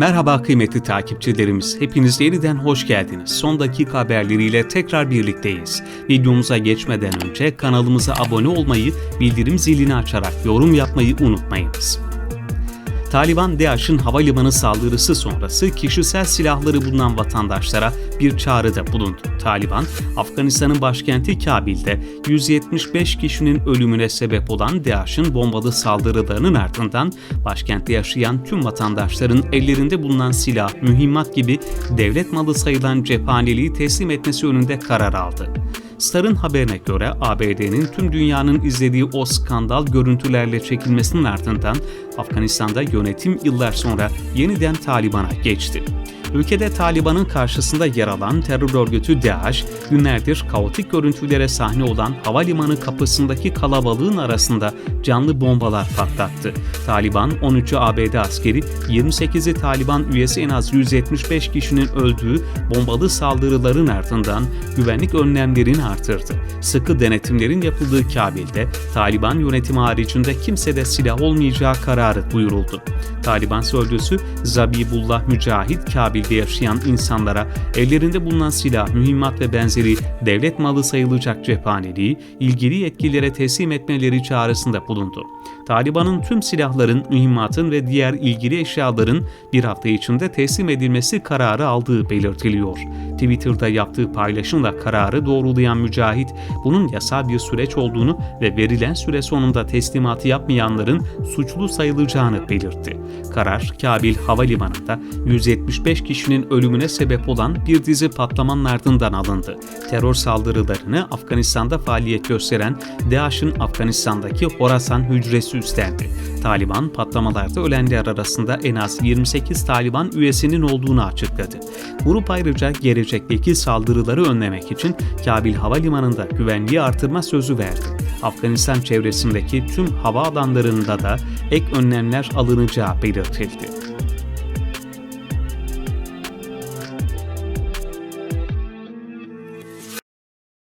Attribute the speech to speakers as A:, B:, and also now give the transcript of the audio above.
A: Merhaba kıymetli takipçilerimiz. Hepiniz yeniden hoş geldiniz. Son dakika haberleriyle tekrar birlikteyiz. Videomuza geçmeden önce kanalımıza abone olmayı, bildirim zilini açarak yorum yapmayı unutmayınız. Taliban DAEŞ'in havalimanı saldırısı sonrası kişisel silahları bulunan vatandaşlara bir çağrıda bulundu. Taliban, Afganistan'ın başkenti Kabil'de 175 kişinin ölümüne sebep olan DAEŞ'in bombalı saldırılarının ardından başkentte yaşayan tüm vatandaşların ellerinde bulunan silah, mühimmat gibi devlet malı sayılan cephaneliği teslim etmesi yönünde karar aldı. Star'ın haberine göre ABD'nin tüm dünyanın izlediği o skandal görüntülerle çekilmesinin ardından Afganistan'da yönetim yıllar sonra yeniden Taliban'a geçti. Ülkede Taliban'ın karşısında yer alan terör örgütü DAEŞ, günlerdir kaotik görüntülere sahne olan havalimanı kapısındaki kalabalığın arasında canlı bombalar patlattı. Taliban 13'ü ABD askeri, 28'i Taliban üyesi en az 175 kişinin öldüğü bombalı saldırıların ardından güvenlik önlemlerini artırdı. Sıkı denetimlerin yapıldığı Kabil'de Taliban yönetimi haricinde kimsede silah olmayacağı kararı duyuruldu. Taliban sözcüsü Zabibullah Mücahit Kabil'de yaşayan insanlara ellerinde bulunan silah, mühimmat ve benzeri devlet malı sayılacak cephaneliği ilgili yetkililere teslim etmeleri çağrısında bulundu. Taliban'ın tüm silahların, mühimmatın ve diğer ilgili eşyaların bir hafta içinde teslim edilmesi kararı aldığı belirtiliyor. Twitter'da yaptığı paylaşımla kararı doğrulayan Mücahit, bunun yasal bir süreç olduğunu ve verilen süre sonunda teslimatı yapmayanların suçlu sayılacağını belirtti. Karar, Kabil Havalimanı'nda 175 kişinin ölümüne sebep olan bir dizi patlamanın ardından alındı. Terör saldırılarını Afganistan'da faaliyet gösteren DAEŞ'in Afganistan'daki Horasan hücresi üstlendi. Taliban patlamalarda ölenler arasında en az 28 Taliban üyesinin olduğunu açıkladı. Grup ayrıca gelecekteki saldırıları önlemek için Kabil Havalimanı'nda güvenliği artırma sözü verdi. Afganistan çevresindeki tüm hava alanlarında da ek önlemler alınacağı belirtildi.